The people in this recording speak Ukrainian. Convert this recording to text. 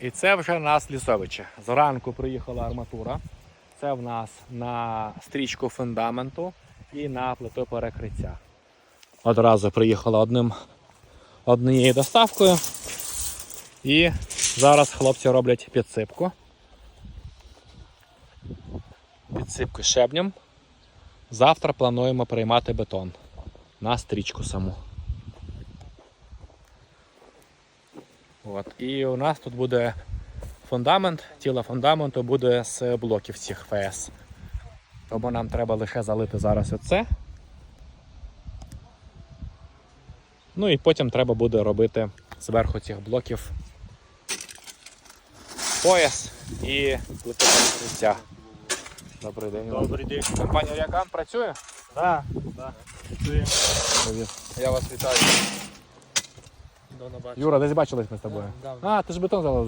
І це вже в нас лісовичі. Зранку приїхала арматура. Це в нас на стрічку фундаменту і на плиту перекриття. Одразу приїхала одним, однією доставкою. І зараз хлопці роблять підсипку. Підсипку щебнем. Завтра плануємо приймати бетон на стрічку саму. От. І у нас тут буде фундамент, тіло фундаменту буде з блоків цих ФС. Тому нам треба лише залити зараз оце. Ну і потім треба буде робити зверху цих блоків пояс і плиту перекриття. Добрий день. Добрий день. Компанія Яган працює? Так, так. Працюємо. Привіт. Я вас вітаю. Давно. Юра, десь бачились ми з тобою. Давно. А, ти ж бетон залив.